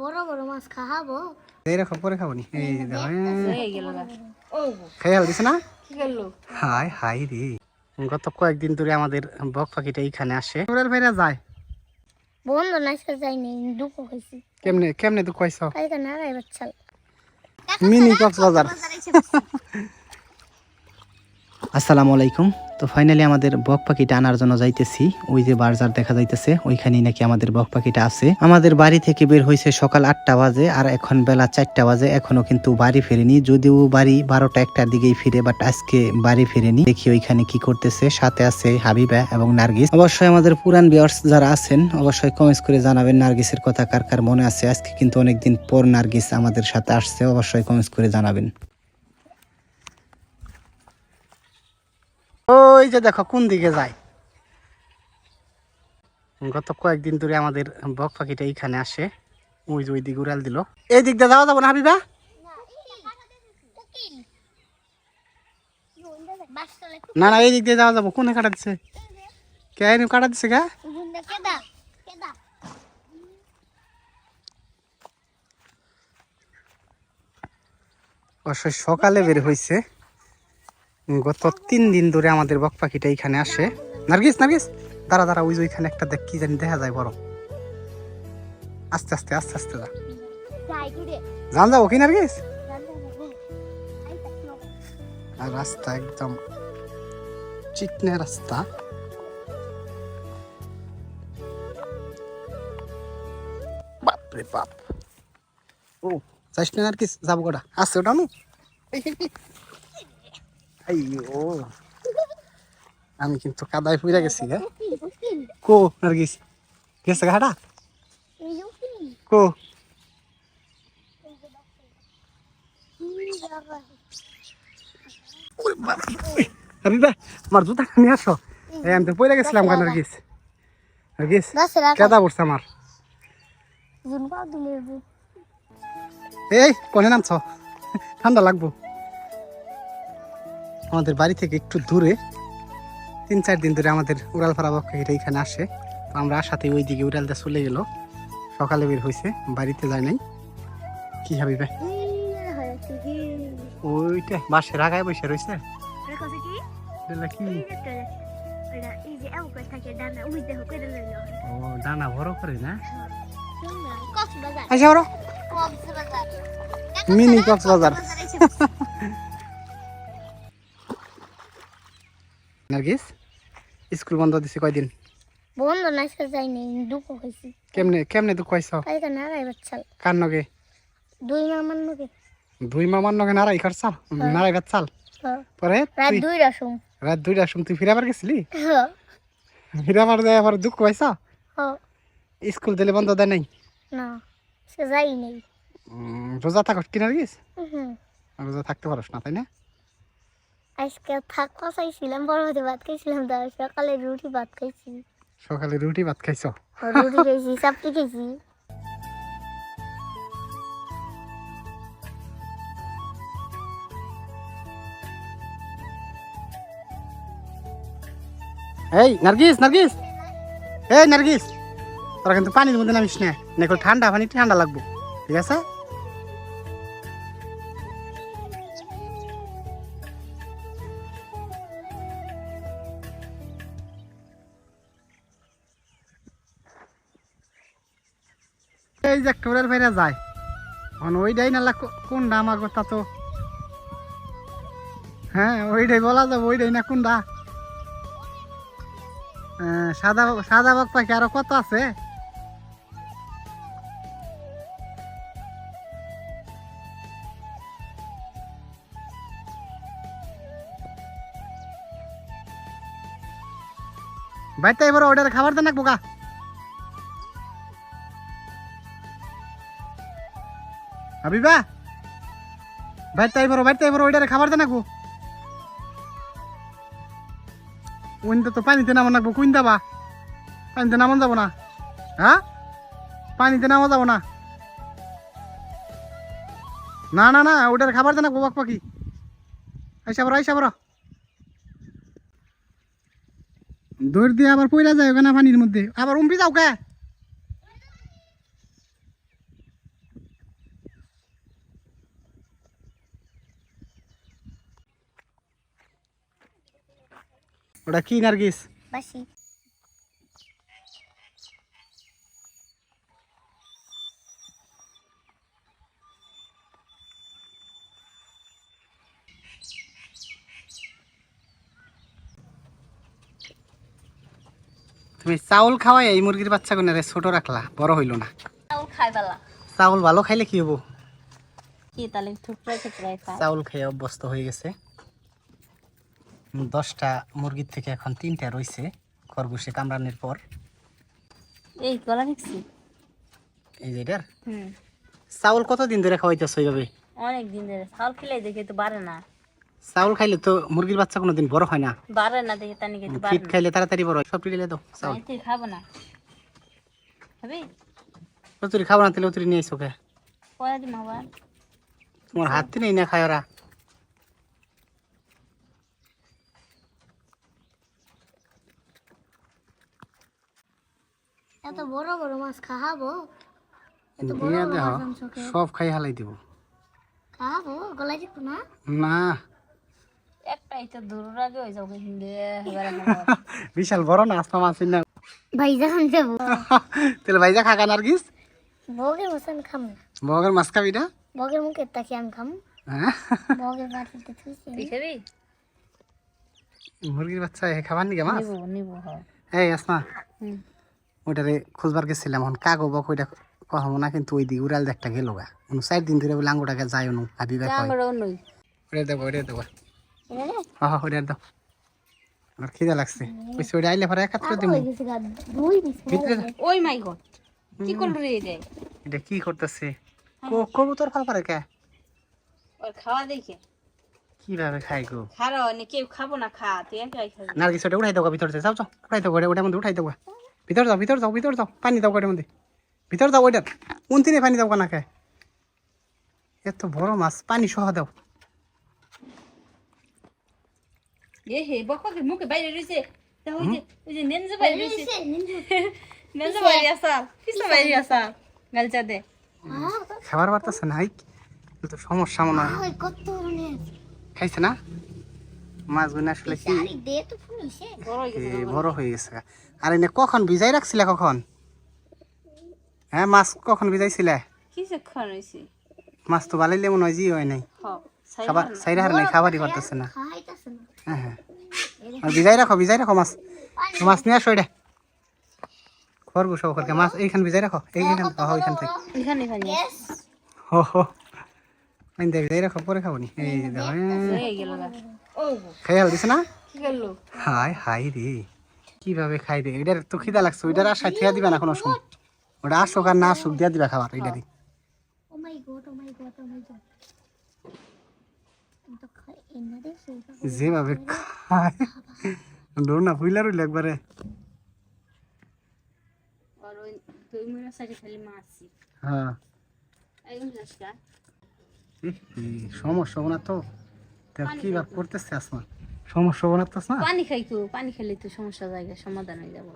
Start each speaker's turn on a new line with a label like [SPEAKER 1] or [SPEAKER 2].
[SPEAKER 1] বড় বড় মাছ খাওয়াবো।
[SPEAKER 2] এইরকম করে খাব নি। এই যে দেখো। হ্যাঁ।
[SPEAKER 3] এই গেল না।
[SPEAKER 2] খেয়াল দিছে না? হাই হাই রে। গত কয়েকদিন ধরে আমাদের বক পাখিটা এইখানে আসে। ওরাল ভাইরা যায়।
[SPEAKER 1] বন্ধ দুঃখ হয়েছি।
[SPEAKER 2] কেমনে কেমনে
[SPEAKER 1] কালকে বাচ্চা
[SPEAKER 2] মিনি কক্সবাজার। আসসালামু আলাইকুম। তো ফাইনালি আমাদের বক পাখিটা আনার জন্য যাইতেছি। ওই যে বাজার দেখা যাইতেছে, ওইখানেই নাকি আমাদের বক পাখিটা আছে। আমাদের বাড়ি থেকে বের হয়েছে সকাল আটটা বাজে আর এখন বেলা চারটা বাজে, এখনও কিন্তু বাড়ি ফেরেনি। যদিও বাড়ি বারোটা একটার দিকেই ফিরে বাট আজকে বাড়ি ফেরেনি। দেখি ওইখানে কি করতেছে। সাথে আছে হাবিবা এবং নার্গিস। অবশ্যই আমাদের পুরান বিয়ার্স যারা আছেন, অবশ্যই কমেন্টস করে জানাবেন নার্গিসের কথা, কার কার মনে আছে। আজকে কিন্তু অনেকদিন পর নার্গিস আমাদের সাথে আসছে, অবশ্যই কমেন্টস করে জানাবেন। ওই যে দেখো, কোন দিকে যায়? গত কয়েকদিন ধরে আমাদের বক পাখিটা এইখানে আসে। ওই যে ওই দিকে উড়াল দিল। এই দিক দিয়ে যাওয়া যাব না হাবিবা? না না এই দিক দিয়ে যাওয়া যাব। কোনে কাটা দিছে? কে কাটা দিছে গা? সকালে বের হয়েছে গত তিন দিন ধরে আমাদের বক পাখিটা এইখানে আসে। নার্গিস নার্গিস! দাঁড়া দাঁড়া, ওই যে ওইখানে একটা দেখ, কি জানি দেখা যায়, বড়। আস্তে আস্তে আস্তে আস্তে যা। জান যাব কি, নার্গিস? আর রাস্তা একদম চিকনে রাস্তা। বাপরে বাপ। ও যাইস না কি যাব কটা। আসছে, ওটা নু আইও। আমি কিন্তু কাদায় পুইরা গেছি গে কো নার্গিস গেছে ঘাটা কো। হাবিবা আমার জুতা নিয়ে আসো। এই আমি তো পড়ে গেছিলাম কেন নার্গিস নার্গিস কেদা পড়ছে আমার। এই কোনে নামছ? ঠান্ডা লাগবো। আমাদের বাড়ি থেকে একটু দূরে তিন চার দিন ধরে আমাদের উড়াল ফাড়া বক্ষিটা এখানে আসে। তো আমরা আসাতে ওই দিকে উড়ালটা চলে গেল। সকালে বের হয়েছে বাড়িতে যায় নাই। কি হাবি ভাই ওইটা বাসে রাগায় বসে রয়েছে ডানা বড় করে না? আচ্ছা মিনি কক্সবাজার। নার্গিস স্কুল বন্ধ দিছে কয়দিন?
[SPEAKER 1] বন্ধ নাচতে যাইনি দুঃখ হয়েছি
[SPEAKER 2] কেমনে কেমনে দুঃখ হয়েছ
[SPEAKER 1] কালকে নাড়াই বাচ্চা
[SPEAKER 2] কার নগে?
[SPEAKER 1] দুই মামার নগে।
[SPEAKER 2] দুই মামার নগে নারাই কর নারাই ভাত পরে
[SPEAKER 1] রাত দুই রসুন
[SPEAKER 2] রাত দুইটার সময় তুই ফিরাবার গেছিলি? ফিরাবার যায় আবার দুঃখ পাইছ স্কুল দিলে বন্ধ দেয় নাই?
[SPEAKER 1] না সে যাই নেই।
[SPEAKER 2] রোজা থাকস কি নার্গিস? রোজা থাকতে পারস না তাই না?
[SPEAKER 1] আজকে থাকা চাইছিলাম বড় হতে ভাত খাইছিলাম তার সকালে রুটি ভাত খাইছি।
[SPEAKER 2] সকালে রুটি ভাত খাইছ?
[SPEAKER 1] রুটি খাইছি চাপটি খাইছি।
[SPEAKER 2] এই নার্গিস নার্গিস! এই নার্গিস! তোরা কিন্তু পানির মধ্যে নামিস না নাকি ঠান্ডা পানি ঠান্ডা লাগবো ঠিক আছে? এই যে টোরের বাইরে যায়। এখন ওইটাই নালা কোনটা আমার কথা তো হ্যাঁ ওইটাই বলা যাবে, ওইটাই না কোনটা? সাদা সাদা বাগ পাখি আরও কত আছে? বাইতে এবার অর্ডার খাবার দেন না বোকা হাবিবা বাইতে এবার বাইতে এবার অর্ডারে খাবার দেন না গো ওইটা তো পানিতে নামা লাগবো কুইন দাবা? পানিতে নামন যাব না। হ্যাঁ পানিতে নামা যাব না। না না না ওটার খাবার দেনা গোবাক পাখি আইসা বড় আইসা বড় দৌড় দিয়ে আবার পইরা যায় ওখানে পানির মধ্যে। আবার উম্পি যাও কে? ওটা কি নার্গিস?
[SPEAKER 1] বাসি।
[SPEAKER 2] তুমি চাউল খাওয়াই এই মুরগির বাচ্চা কোনে ছোট রাখলা বড় হইল না।
[SPEAKER 3] চাউল খাই পেলা
[SPEAKER 2] চাউল ভালো খাইলে কি হব?
[SPEAKER 3] কি তাহলে ঠুকরাই ঠুকরাই
[SPEAKER 2] চাউল খেয়ে অভ্যস্ত হয়ে গেছে। দশটা মুরগির থেকে এখন তিনটা রইছে খরগোশে কামড়ানোর পর।
[SPEAKER 3] এই গলা দেখছি।
[SPEAKER 2] এই যে এটার? চাউল কতদিন ধরে খাওয়াইতেছ এইভাবে?
[SPEAKER 3] অনেক দিন ধরে। চাউল খেলে দেখে তো বাড়ে না।
[SPEAKER 2] চাউল খাইলে তো মুরগির বাচ্চা কোনোদিন বড় হয় না।
[SPEAKER 3] বাড়ে না দেখে তানি খেতে বাড়ে
[SPEAKER 2] ফিট খাইলে তাড়াতাড়ি বড় হয়। সব টিলে দাও চাউল।
[SPEAKER 3] তুই খাব না। খাবি?
[SPEAKER 2] অতুরি খাব না তাহলে অতুরি নিয়ে এসো কে।
[SPEAKER 3] পরে দিম আবার।
[SPEAKER 2] তোমার হাত নেই না খায় ওরা।
[SPEAKER 1] এত বড় বড় মাছ খাওয়াবো?
[SPEAKER 2] দেহ সব খাই হালাই দিব।
[SPEAKER 1] খাওয়াবো? গলায় দিত না?
[SPEAKER 2] না।
[SPEAKER 3] একটাই তো দূর আগে হয়ে যাব
[SPEAKER 2] বিশাল বড় না মাছ না।
[SPEAKER 1] ভাই যখন যাব
[SPEAKER 2] তাহলে ভাইজা খাকা নার্গিস?
[SPEAKER 1] বগের মাছ আমি খাম না।
[SPEAKER 2] বগের মাছ খাবি না?
[SPEAKER 1] বগের মুখের তাকে আমি খাম?
[SPEAKER 2] হ্যাঁ?
[SPEAKER 1] বগের বাটিতে
[SPEAKER 3] তুই খাবি?
[SPEAKER 2] মুরগির বাচ্চা এ খাবার নিকে মাছ?
[SPEAKER 3] নিবো নিবো
[SPEAKER 2] এই আসমা।
[SPEAKER 3] হুম।
[SPEAKER 2] ওইটারে খুঁজবার গেছিলাম এখন কাগো বক ওইটা কহবো না কিন্তু ওই দিকে উড়াল একটা গেল গা। অনু চার দিন ধরে বলে আঙ্গুটাকে যায় অনু হয়
[SPEAKER 3] আমরা নই।
[SPEAKER 2] দেবো হ্যাঁ হ্যাঁ দাও। আমার খিদে লাগছে। ওই ওইটা আইলে পরে একাত্রে দিব
[SPEAKER 1] হয়ে
[SPEAKER 2] ভিতরে
[SPEAKER 3] ওই মাই গড কি করল রে
[SPEAKER 2] এটা কি করতেছে? কো- কবুতর ফল পারে কে?
[SPEAKER 3] ওর খাওয়া দেখে।
[SPEAKER 2] কীভাবে খাই গো?
[SPEAKER 3] খারো নি কেউ খাব না খা তুই একাই খাবি।
[SPEAKER 2] নার্গিস ওটা উঠাই দাও ভিতরে যাও যাও উঠাই দাও ওটা মধ্যে উঠাই দাও ভিতর যাও ভিতর যাও ভিতর যাও। পানি দাও ওটার মধ্যে ভিতর যাও ওইটার উনতিনে পানি দাও না খায় এত বড় মাছ পানি সহ দাও।
[SPEAKER 3] এ হে বককে মুখে বাইরে রইছে। তা ওই যে ওই যে নেনজা বাইরে রইছে। নেনজা। বাইরে আসা কিসা বাইরে আসা গালচা দে।
[SPEAKER 2] খাবার পারতেছে না হাই। তো সমস্যা মনে হয়।
[SPEAKER 1] ওই কত ধরনের?
[SPEAKER 2] খাইছে না? মাছগুলো আসলে কি?
[SPEAKER 3] বড় হয়ে গেছে
[SPEAKER 2] এ, বড় হয়ে গেছে। আর এনে কখন ভিজাই রাখছিলে কখন? হ্যাঁ মাছ কখন ভিজাইছিলে? মাছ তো বালাইলে মনে হয় জি হয় নাই।
[SPEAKER 3] হ
[SPEAKER 2] খাবার সাইড হার নাই খাবারই পারতেছে না।
[SPEAKER 1] খাইতাছে না।
[SPEAKER 2] হ্যাঁ হ্যাঁ। ভিজাই রাখো ভিজাই রাখো মাছ। মাছ নিয়ে আসো এটা। খরগোশ ওখানকে মাছ এইখান ভিজাই রাখো এইখান ও ওইখান থেকে। হো হো। দে ভিজাই রাখো পরে খাব নি। এই দেখো হ্যাঁ।
[SPEAKER 3] হয়ে
[SPEAKER 2] খাই হাল দিছে না? হাই হাই রে। কীভাবে খাই রে? এটার তো খিদা লাগছে। ওইটার আশায় থিয়া দিবা না কোনো সময়। ওটা আসুক আর না আসুক দিয়া দিবা খাবার এইটারই
[SPEAKER 1] ও my god oh my god oh my god আমি তো খাই এনে দে সেইটা
[SPEAKER 2] যেভাবে খায়। ডোর না ফুইলা রইল একবারে।
[SPEAKER 3] আর ওই তুই মেরা সাইডে খালি মাছি।
[SPEAKER 2] হ্যাঁ। সমস্যা হব না তো। কি ভাব করতেছে আসমা? সমস্যা বানাতেছ না না
[SPEAKER 3] পানি খাই তো পানি খেলে তো সমস্যা জায়গা সমাধান হয়ে যাব।